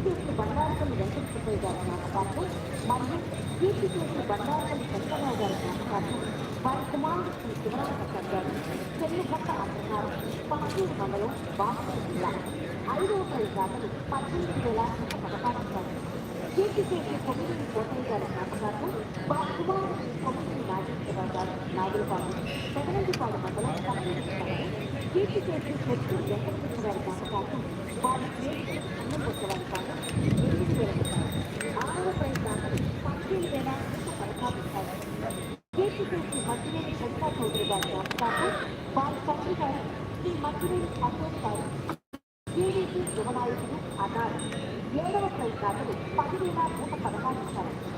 చేసి బండారపల్లి వెంకటసుబ్బయ్య గారి జ్ఞాపకార్థం మరియు కీర్తి చేసి బండారపల్లి గారి జ్ఞాపకార్థం వారి కుమారుడు శ్రీ శివరామ ప్రసాద్ గారు చెల్లిపట్ట అగ్రహారం పక్కూరు మండలం బాపూర్ జిల్లా ఐదవ ప్రయత్నాలు పద్దెనిమిది వేల నూట పదహారు కొమ్మిది కోటయ్య గారి జ్ఞాపకార్థం వారి కుమారుడు శ్రీ నాగులపాడు పెదనందిపాడు మండలం కీర్తి చేసి కొత్తూరు వెంకటకృష్ణ జ్ఞాపకార్థం వారి అన్నం పుస్తకాలు కాదు ఎనిమిది వేల రూపాయలు ఆరవ ప్రయత్నాలు పదిహేను వేల నూట కీర్తి చేసి మధ్యవేలి శంకా చౌదరి గారి జ్ఞాపకార్థం వారి తండ్రి గారు శ్రీ అశోక్ గారు టీడీపీ యువనాయకుడు అన్నారు ఏడవ ప్రయత్నాలు పదివేల నూట పదహారు వేల నూట పదహారు రూపాయలు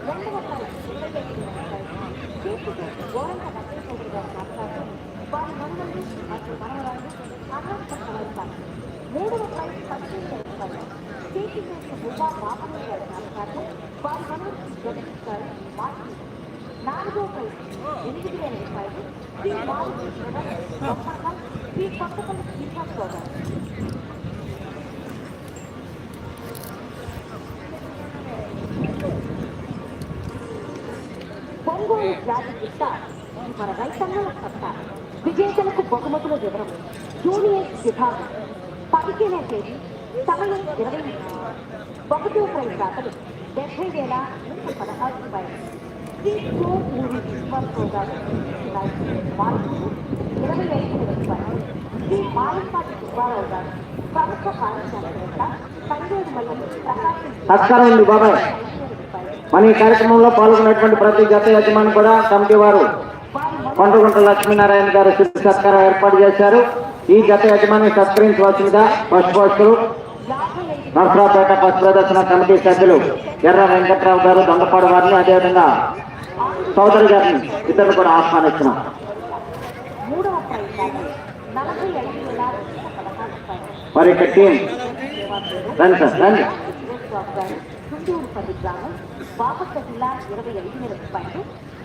వేల రూపాయలు రెండవ ప్రైజ్ ఇరవై ఐదు వేల రూపాయలు కీర్తి చేసి గోరంట నక్కల చౌదరి గారి జ్ఞాపకార్థం వారి మనవళ్ళు మరియు మనవరాళ్ళు అన్నం పుస్తకాలు కాదు మూడవ ప్రైజ్ పదిహేను వేల రూపాయలు కీర్తి చేసి బుబ్బా బాపన్న గారి జ్ఞాపకార్థం వారి మనవడు జగదీష్ గారు మార్చి నాలుగో ప్రైజ్ ఎనిమిది వేల రూపాయలు శ్రీ మారుతి శ్రీ కొత్తపల్లి శ్రీకాంతరావు గారు ఒంగోలు జాతి మన రైతన్నల సత్తా విజేతలకు బహుమతుల వివరం. జూనియర్ విభాగం. పదిహేనో తేదీ సమయం ఇరవై ఒకటో ప్రైజ్ దాతలు డెబ్బై వేల నూట పదహారు రూపాయలు. Shri show movie Vishwasarao program మార్పు ఇరవై ఐదు రూపాయలు. శ్రీ మాలంపాటి సుబ్బారావు గారు ప్రముఖ పారిశ్రామికవేత్త తంగేడు మల్లెలు ప్రకాశం నమస్కారం బాబాయ్. మన ఈ కార్యక్రమంలో పాల్గొన్నటువంటి ప్రతి జత యజమాని కూడా కమిటీ వారు. కొండగుంట లక్ష్మీనారాయణ గారు శిశు సత్కారం ఏర్పాటు చేశారు. ఈ జత యజమాని సత్కరించవలసిందిగా ఫస్ట్ పోస్టులు. నర్సరాపేట నరసరావుపేట పశు ప్రదర్శన కమిటీ సభ్యులు ఎర్ర వెంకట్రావు గారు దొంగపాడు వారిని అదేవిధంగా సోదరు గారిని ఇద్దరు కూడా ఆహ్వానిస్తున్నాం. మరి ఇక్కడ టీం రండి సార్ రండి. బాపట్ల జిల్లా ఇరవై ఐదు వేల రూపాయలు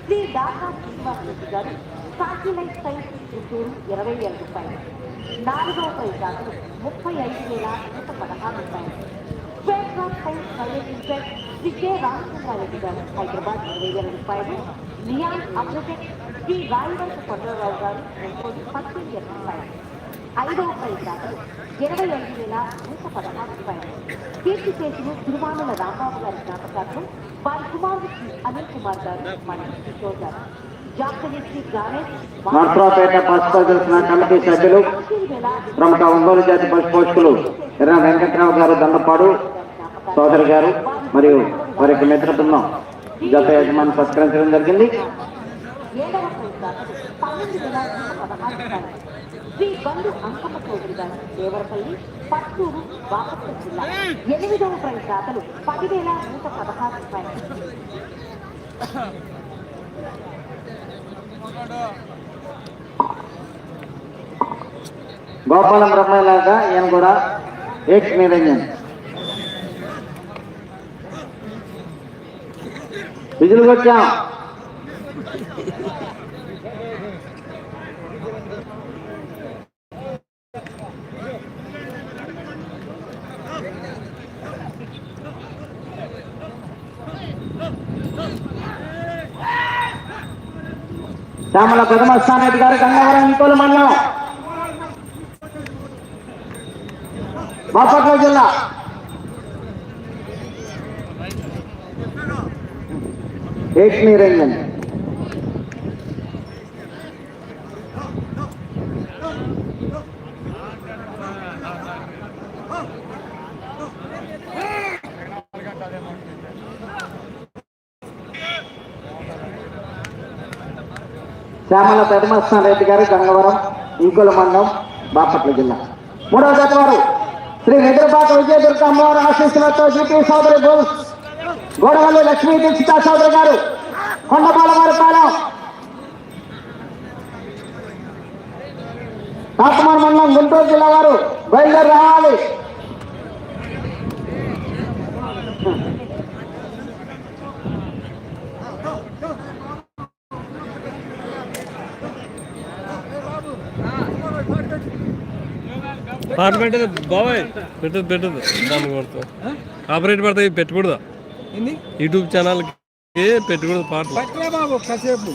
శ్రీ దాకా శ్రీనివాస్ రెడ్డి గారు సాటిలైట్ సైన్స్ చిత్తూరు ఇరవై వేల రూపాయలు. నాలుగవ ప్రయత్నాలు ముప్పై ఐదు వేల నూట పదహారు రూపాయలు. State Bank Science Private Limited Shri K Ramachandra Reddy గారు హైదరాబాద్ ఇరవై వేల రూపాయలు. నియాన్ అగ్రటెక్ శ్రీ రాయవరపు కొండరావు గారు ఒంగోలు పద్దెనిమిది వేల రూపాయలు. ఐదవ ప్రయత్నాలు ఇరవై ఐదు వేల నూట పదహారు రూపాయలు. కీర్తి చేసిన తిరుమానుల రాంబాబు గారి జ్ఞాపకార్థం వారి కుమారుడు అనిల్ కుమార్ గారు మన కిషోర్ గారు జాతీయ శ్రీ ప్రదర్శన కమిటీ సభ్యులు ప్రముఖ ఒంగోలు జాతి పశు పోషకులు ఎర్ర వెంకట్రావు గారు దండపాడు సోదరి గారు మరియు వారి యొక్క మిత్ర బృందం జత యజమాని సత్కరించడం జరిగింది. శ్రీ బంధు అంకమ్మ చౌదరి గారు దేవరపల్లి పట్టూరు బాపట్ల జిల్లా. ఎనిమిదవ ప్రయత్నాలు పదివేల నూట పదహారు రూపాయలు. గోపాలం బ్రహ్మలాగా ఈయన కూడా ఏక్ నిరంజన్ విజులు వచ్చాం. ఆమల గుదమస్థానరెడ్డి గారు గంగవరం ఇంకోలు మండలం. బాపట్ల జిల్లా. ఏక్ నిరంజన్ శ్యామల పెదమస్థాన రెడ్డి గారు గంగవరం ఇంకుల మండలం బాపట్ల జిల్లా. మూడవ జత వారు శ్రీ నిద్రపాక విజయదుర్గ అమ్మవారి ఆశీస్సులతో జీపీ సోదరి గోడవల్లి లక్ష్మీ దీక్షిత సోదరి గారు కొండపాల వారి పాలెం కాకుమార్ మండలం గుంటూరు జిల్లా వారు బయలుదేరి రావాలి. పాట పెట్టదు బాబాయ్. పెట్టదు పెట్టదు. దాన్ని కొడుతూ. ఆపరేట్ పడతాయి పెట్టకూడదు? యూట్యూబ్ ఛానల్కి పెట్టకూడదు పట్లే బాబు కాసేపు.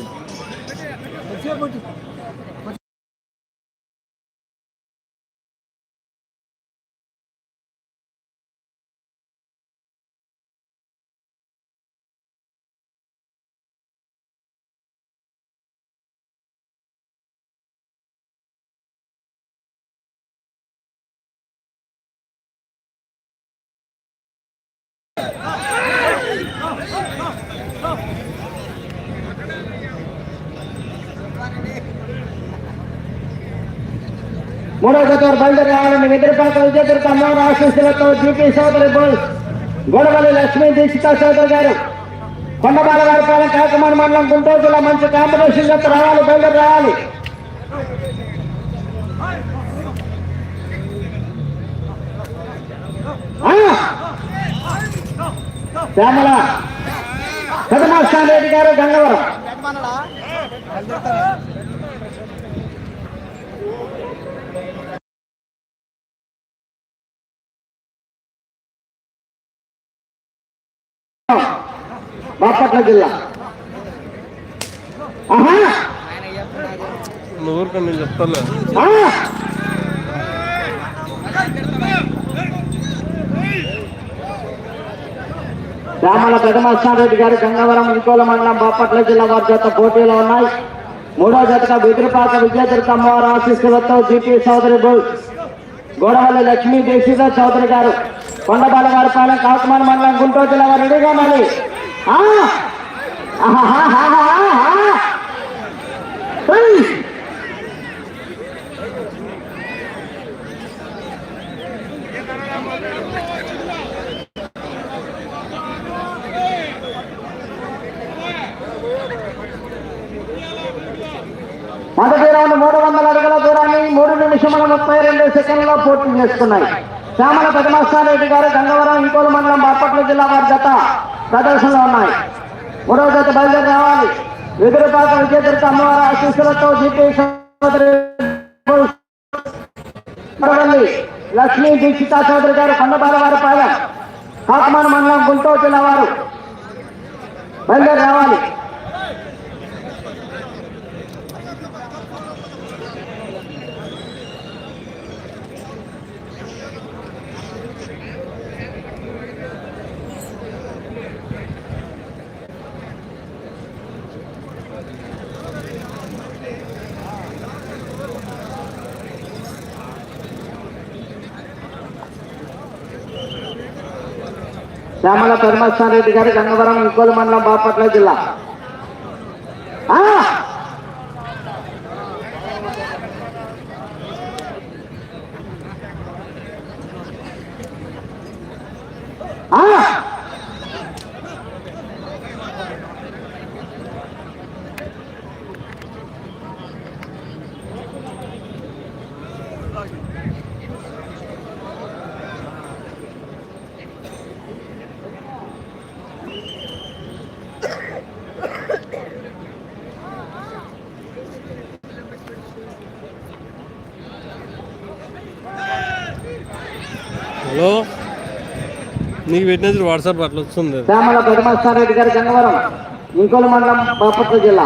వారు బయలుదేరి రావాలని నిద్రపాక విజయదుర్గ అమ్మవారి ఆశీస్సులతో జీపీ సోదరి బోల్ గోడవల్లి లక్ష్మీ దీక్షిత సోదరు గారు. కొండబాల గారి పాలన కాకమాన మండలం గుంటూరు జిల్లా మంచి కాంపిటీషన్ జత రావాలి బయలుదేరి రావాలి. ఆ! శ్యామల పెదమాస్థాన్ రెడ్డి గారు గంగవరం. బాపట్ల జిల్లా. ఆహా! ఊరుకొని నేను చెప్తాను! శ్యామల పెదమస్తారెడ్డి గారు గంగవరం ఇంకోల మండలం బాపట్ల జిల్లా వారి చేత పోటీలో ఉన్నాయి. మూడో జతగా బెదిరిపాక విజయదుర్గ అమ్మవారి ఆశీస్సులతో జీపీ సోదరి గోడవల్లి లక్ష్మీ దేశీద చౌదరి గారు కొండబాల వారి పాలెం కాకుమాన మండలం గుంటూరు జిల్లా వారు రెడీగా మరి ఆ! దూరాన్ని మూడు వందల అడుగుల దూరాన్ని మూడు నిమిషముల ముప్పై రెండు సెకండ్లో పూర్తి చేస్తున్నాయి. శ్యామల పెదమస్తారెడ్డి గారు గంగవరం ఇంకోలు మండలం బాపట్ల జిల్లా వారి ప్రదర్శనలో ఉన్నాయి. మూడవ జత బయలుదేరి రావాలి. ఎదురుపాక విజయదుర్గ అమ్మవారి ఆశీస్సులతో జీపీ లక్ష్మీ దీక్షితా చౌదరి గారు కొండబాల వారి పాలెం కాకమాన మండలం గుంటూరు జిల్లా వారు. బయలుదేరి రావాలి. శ్యామల పెరమస్థారెడ్డి గారు గంగవరం ఇంకోలు మండలం బాపట్ల జిల్లా ఆ! ఆ! హలో నీకు పెట్టినది వాట్సాప్ అట్లా వస్తుంది. శ్యామల పెదమస్తారెడ్డి గారు గంగవరం ఇంకోలు మండలం బాపట్ల జిల్లా.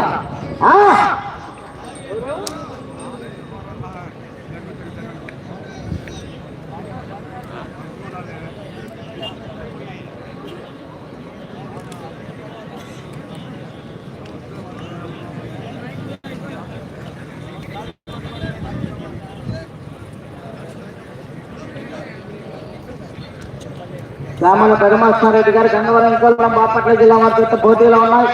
రామన్న శ్యామల గారు గంగవరం ఇంకోలం బాపట్ల జిల్లా మధ్య పోటీలో ఉన్నాయి.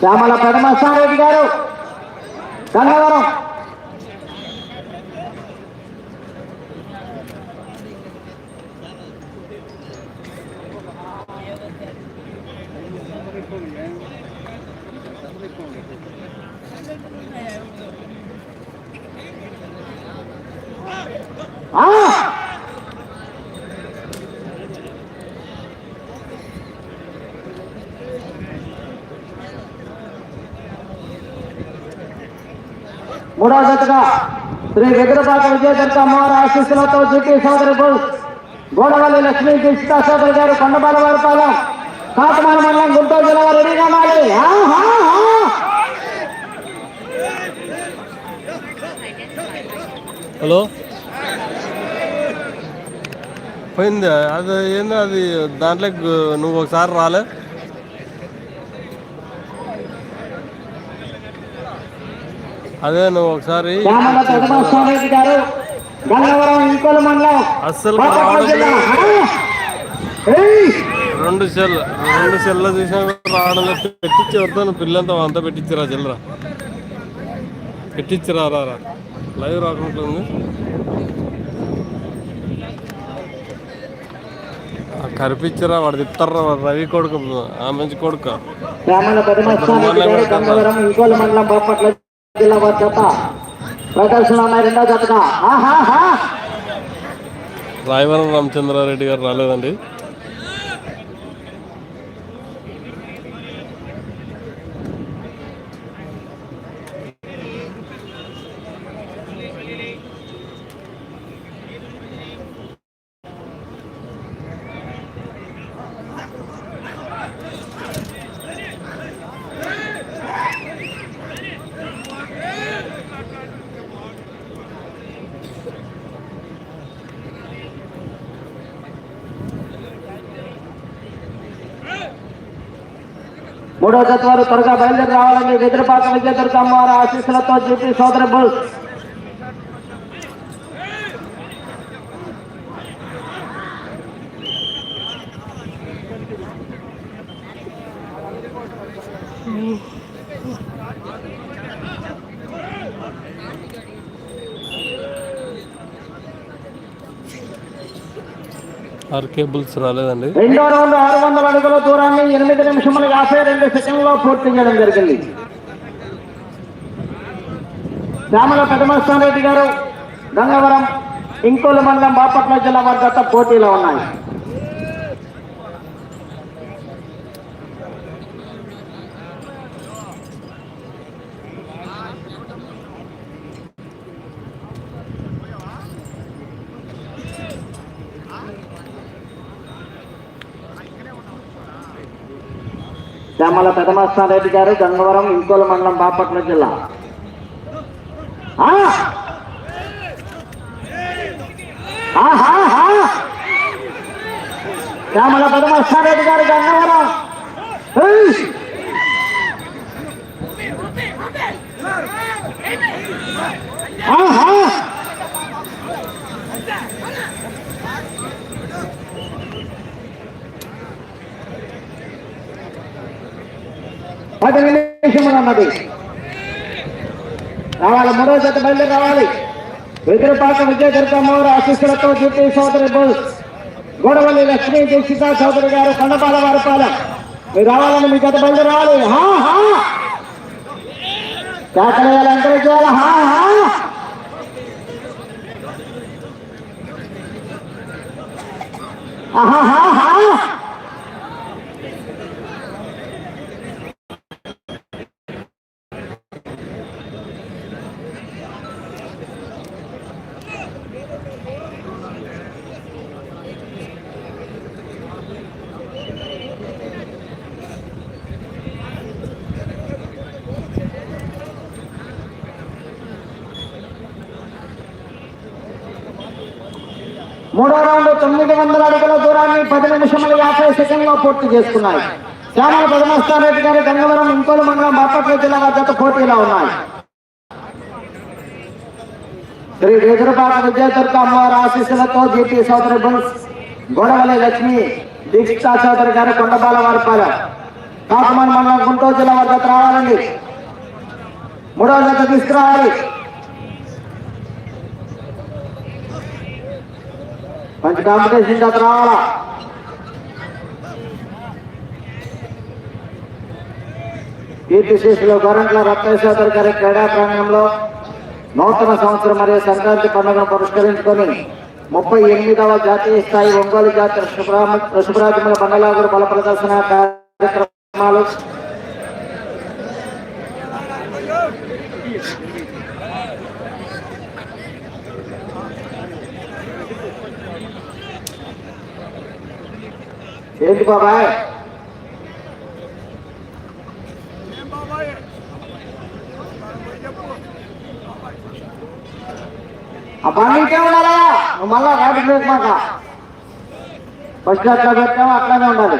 శ్యామల పెదమస్తారెడ్డి గారు. గంగవరం ఆ! మూడవ జతగా శ్రీ విగ్రదాత విజయదంత అమ్మవారి ఆశీస్సులతో జిటి సోదరి గోడవల్లి లక్ష్మీ దీక్షిత సోదరి గారు కొండబాల వారిపాలెం కాకమాల మండలం గుంటూరు జిల్లా వారు రెడీగా మాలి హలో? పోయింది? అది ఏందో అది దాంట్లో నువ్వు ఒకసారి రాలే. అదే నువ్వు ఒకసారి అస్సలు! రెండు సెల్ రెండు సెల్ల చూసినా రావడం. పెట్టించి ఎవరితో పిల్లలతో అంతా పెట్టించిరా చెల్లరా పెట్టించిరా రా రా. లైవ్ రాకుంటుంది కరిపించరా వాడు తిప్తారా వాడు రవి కొడుకు ఆ మంచి కొడుకు శ్యామల జిల్లా వారి జత ప్రదర్శన రెండో జతగా. రాయవరం రామచంద్రారెడ్డి గారు రాలేదండి. మూడో వారు త్వరగా బయలుదేరి రావాలని వెదురుపాక విజయదుర్గ అమ్మవారి ఆశీస్సులతో జీపీ సోదరి ఆరు కేబుల్స్ రాలేదండి. రెండో రౌండ్ ఆరు వందల అడుగుల దూరాన్ని ఎనిమిది నిమిషముల యాభై రెండు సెకండ్లో పూర్తి చేయడం జరిగింది. శ్యామల పెదమస్తారెడ్డి గారు గంగవరం ఇంకోలు మండలం బాపట్ల జిల్లా వారి గత పోటీలో ఉన్నాయి. శ్యామల పెదమస్తారెడ్డి గారు గంగవరం ఇంకోల మండలం బాపట్ల జిల్లా ఆ! ఆహాహా! శ్యామల పెదమస్తారెడ్డి గారు గంగవరం ఏయ్! ఆహా! పది నిమిషములు అన్నది. రావాలి మూడో జత బయలుదేరి రావాలి. ఎదురుపాక విజయదుర్గ మౌర ఆశీస్సులతో జీపీ సోదరి గోడవల్లి లక్ష్మీ దీక్షిత చౌదరి గారు కొండపాల వారిపాలెం మీరు రావాలని మీ జత బయలుదేరి రావాలి. హా హా. కేకలేయాలి ఎంకరేజ్ చేయాలి హా హా. ఆహా హా హా. తొమ్మిది వందల అడుగుల దూరాన్ని పది నిమిషముల యాభై సెకండ్లో పూర్తి చేసుకున్నాయి. శ్యామల పదమస్తారెడ్డి గారు గంగవరం ఇంకోలు మండలం బాపట్ల జిల్లా జత పోటీలో ఉన్నాయి. శ్రీ రేదురపాట విద్యాదుర్గ అమ్మవారి ఆశీస్సులతో జీపీ సోదరి బుల్స్ గొడవలే లక్ష్మి దీక్షితా చౌదరి గారు కొండపాల వారిపాల కాకుమాన్ మండలం గుంటూరు జిల్లా వారి రావాలండి. మూడవ జత తీసుకురావాలి. మంచి కాంపిటీషన్ జత రావాలా? కీర్తిశేషులు గోరంట్ల రత్నేశ్వర గారి క్రీడా ప్రాంగణంలో నూతన సంవత్సరం మరియు సంక్రాంతి పండుగను పురస్కరించుకొని ముప్పై ఎనిమిదవ జాతీయ స్థాయి ఒంగోలు జాతి ఋషభరాజముల బండలాగురు బల ప్రదర్శన కార్యక్రమాలు. ఏంటి బాబాయ్ ఆ బండి ఇంకే ఉండాలా నువ్వు మళ్ళా రాటు బ్రేక్ మాట ఫస్ట్ అట్లా పెట్టాము అట్లానే ఉండాలి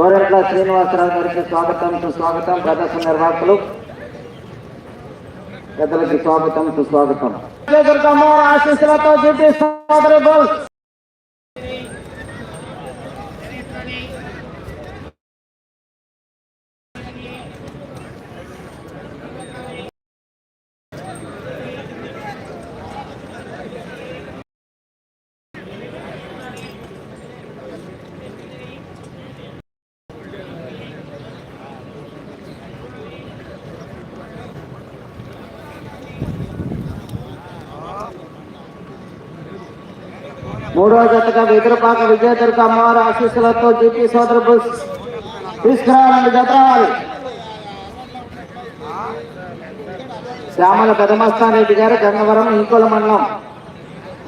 కోరెట్ల శ్రీనివాసరావు గారికి స్వాగతం సుస్వాగతం ప్రదర్శన నిర్వాహకులు. పెద్దలకి స్వాగతం సుస్వాగతం. దుర్గమ్మవారి ఆశీస్సులతో మూడో జతగా విద్రపాక విజయదుర్గ అమ్మవారి ఆశీస్సులతో జీపీ సోదరు తీసుకురావాలండి జత రావాలి శ్యామల పెదమస్తాన్ రెడ్డి గారు గంగవరం ఇంకోల మండలం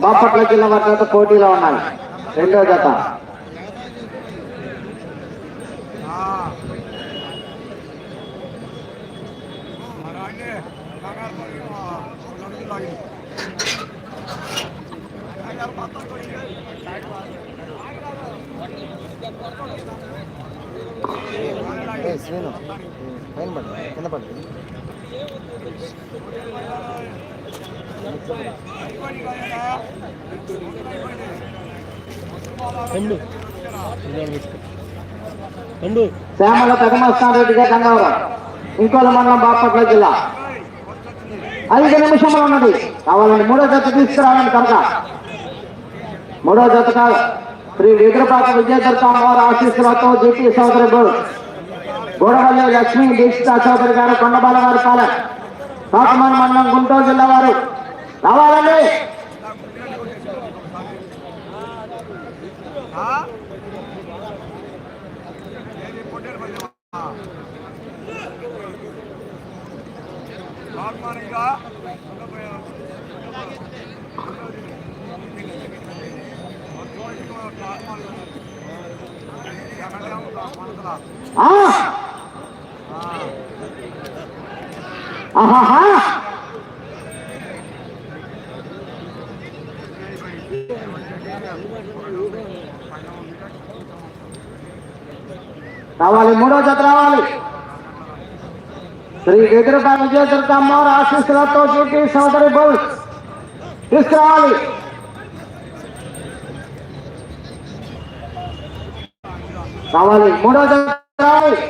బాపట్ల జిల్లా వారి పోటీలో ఉన్నాయి. రెండో జత. శ్రీను. పైన పడు కింద పడు. పండు. శ్యామల పెదమస్తాన్ రెడ్డి గారు గంగవరం ఇంకోల మండలం బాపట్ల జిల్లా. ఐదు నిమిషంలో ఉన్నది. కావాలండి మూడో జత తీసుకురావాలండి కనుక మూడో జతగా శ్రీ విగ్రపాత విజయదుర్గ అమ్మవారి ఆశీస్సులతో జీపీ సోదరి గోడవల్లి లక్ష్మీ దీక్షిత చౌదరి గారు కొండబాల వారి పాలెం కాకమాన్ మండలం గుంటూరు జిల్లా వారు రావాలండి ఆ! ఆహాహా రావాలి మూడో జత రావాలి. శ్రీ ఎదురుగా విజయదుర్గ అమ్మవారి ఆశీస్సులతో చూపి సోదరి బోల్ తీసుకురావాలి. రావాలి మూడో జత రావాలి.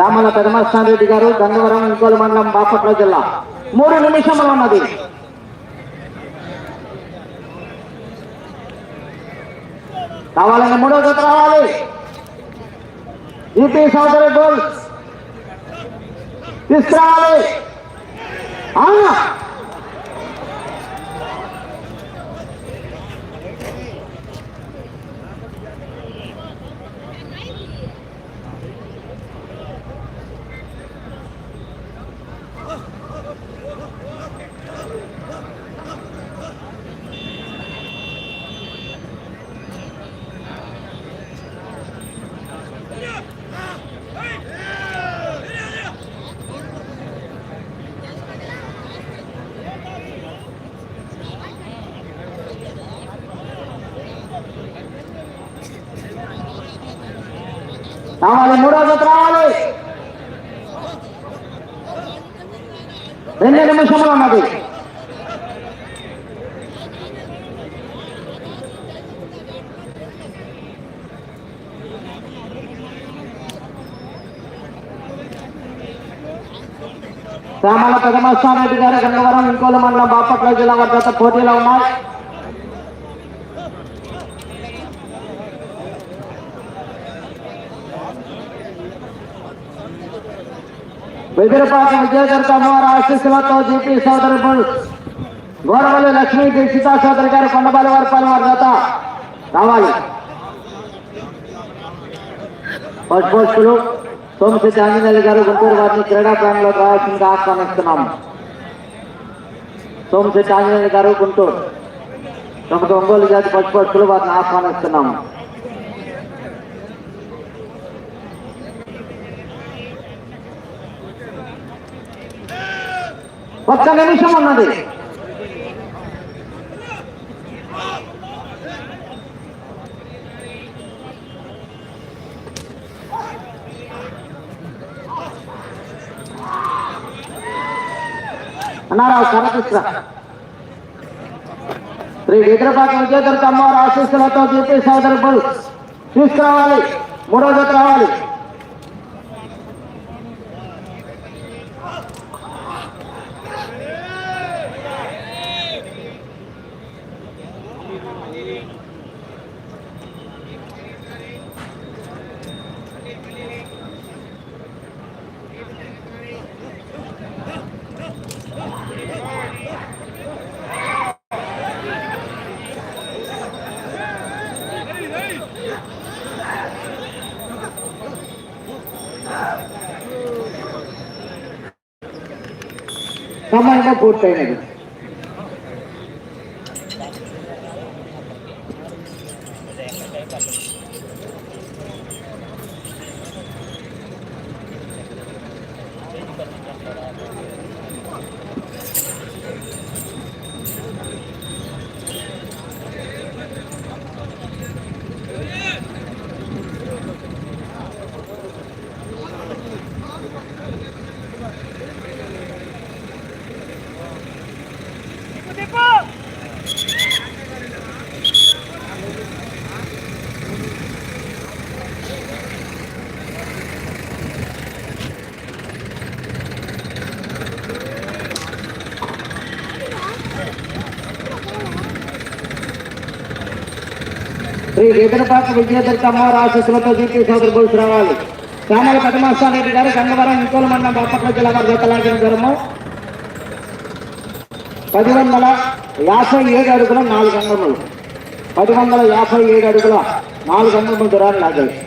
రామల పెదమస్థానరెడ్డి గారు గంగవరం ఇంకోలు మండలం బాపట్ల జిల్లా. మూడు నిమిషంలో ఉన్నది. కావాలని మూడో జత రావాలి. ఈపీ సోదరి గోల్ తీసుకురావాలి ఆ! రావాలి మూడో జత రావాలి రెండు నిమిషంలో ఉన్నది శ్యామల పెదమస్వామిరెడ్డి గారు గంగవరం ఇంకోల మండలం బాపట్ల జిల్లా వారి జత పోటీలో ఉన్నాయి బెదిరిపాక విజయదుర్గ అమ్మవారి ఆశీస్సులతో జీపీ సోదరు గోడవల్లి లక్ష్మీ దీక్షితా సోదరి గారు కొండబాలి వారి పాలన వారి జత రావాలి ఫస్ట్ పోస్టులు సోమశెట్టి ఆంజనేయులు గారు గుంటూరు వారిని క్రీడా ప్రాంగంలో రావాల్సిందిగా ఆహ్వానిస్తున్నాము సోమశెట్టి ఆంజనేయులు గారు గుంటూరు ప్రముఖ ఒంగోలు జాతి ఫస్ట్ పోస్టులు వారిని ఆహ్వానిస్తున్నాము ఒక్క నిమిషం ఉన్నది. అన్నారావు కరకృష్ణ శ్రీ విద్రపాక విజయదుర్గ అమ్మవారి ఆశీస్సులతో జీపీ సోదరు తీసుకురావాలి. మూడో జత రావాలి. সম্মানটা করতে নেবেন శ్రీ వేదనపాక విజయదుర్గ అమ్మవారి ఆశీస్సులతో జీపీ సోదరు గోల్స్ రావాలి. కామల పద్మాస్వామి గారు గంగవరం ఇంకోల మండలం బాపట్ల జిల్లా వారి జత లాగిన దూరము పది వందల యాభై ఏడు అడుగుల నాలుగు అంగములు. పది వందల యాభై ఏడు అడుగుల నాలుగు అంగములు దూరాన్ని లాగాయి.